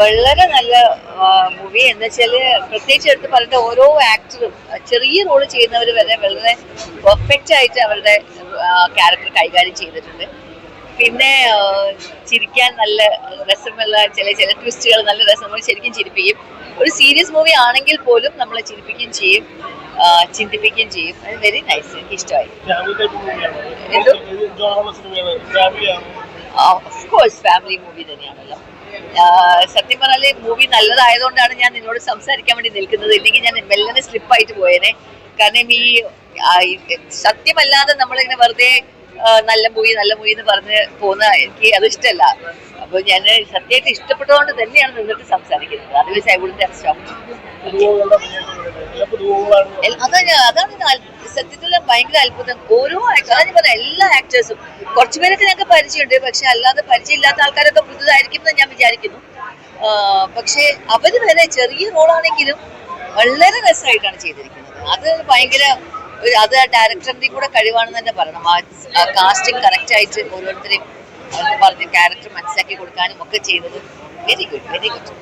വളരെ നല്ല മൂവി എന്ന് വെച്ചാൽ പ്രത്യേകിച്ച് എടുത്ത് പറഞ്ഞിട്ട് ഓരോ ആക്ടറും ചെറിയ റോൾ ചെയ്യുന്നവർ വരെ വളരെ പെർഫെക്റ്റ് ആയിട്ട് അവരുടെ ക്യാരക്ടർ കൈകാര്യം ചെയ്തിട്ടുണ്ട്. പിന്നെ ചിരിക്കാൻ നല്ല രസമുള്ള ചില ചില ട്വിസ്റ്റുകൾ നല്ല രസം ശരിക്കും ചിരിപ്പിക്കും. ഒരു സീരിയസ് മൂവി ആണെങ്കിൽ പോലും നമ്മളെ ചിരിപ്പിക്കുകയും ചെയ്യും ചിന്തിപ്പിക്കുകയും ചെയ്യും. അത് വെരി നൈസ് എനിക്ക് ഇഷ്ടമായി. എന്തോ? ജോണുള്ള സിനിമയാണ് ഫാമിലിയാണ് ഓഫ് കോഴ്സ് ഫാമിലി മൂവി തന്നെയാണല്ലോ സത്യം പറഞ്ഞാൽ മൂവി നല്ലതായതുകൊണ്ടാണ് ഞാൻ നിന്നോട് സംസാരിക്കാൻ വേണ്ടി നിൽക്കുന്നത്. ഇല്ലെങ്കിൽ ഞാൻ മെല്ലനെ സ്ലിപ്പായിട്ട് പോയേനെ. കാരണം ഈ സത്യമല്ലാതെ നമ്മളിങ്ങനെ വെറുതെ നല്ല മൂവി നല്ല മൂവി എന്ന് പറഞ്ഞ് പോകുന്ന എനിക്ക് അത് ഇഷ്ടമല്ല. അപ്പൊ ഞാൻ സത്യമായിട്ട് ഇഷ്ടപ്പെട്ടതുകൊണ്ട് തന്നെയാണ് നിന്നിട്ട് സംസാരിക്കുന്നത്. അതേവൈസ് ഐ വുഡ് അതാണ് അതാണ് സത്യത്തിൽ ഭയങ്കര അത്ഭുതം. ഓരോ ആക്ടർ പറഞ്ഞ എല്ലാ ആക്ടേഴ്സും കുറച്ച് പേരൊക്കെ ഞങ്ങൾക്ക് പരിചയമുണ്ട്. പക്ഷെ അല്ലാതെ പരിചയമില്ലാത്ത ആൾക്കാരൊക്കെ പുതുതായിരിക്കും എന്ന് ഞാൻ വിചാരിക്കുന്നു. പക്ഷെ അവർ വരെ ചെറിയ റോളാണെങ്കിലും വളരെ രസമായിട്ടാണ് ചെയ്തിരിക്കുന്നത്. അത് ഭയങ്കര അത് ഡയറക്ടറിന്റെ കൂടെ കഴിവാണെന്ന് തന്നെ പറയണം. ആ കാസ്റ്റിംഗ് കറക്റ്റ് ആയിട്ട് ഓരോരുത്തരെയും പറഞ്ഞ് ക്യാരക്ടർ മനസ്സിലാക്കി കൊടുക്കാനും ഒക്കെ ചെയ്തത് വെരി ഗുഡ് വെരി ഗുഡ്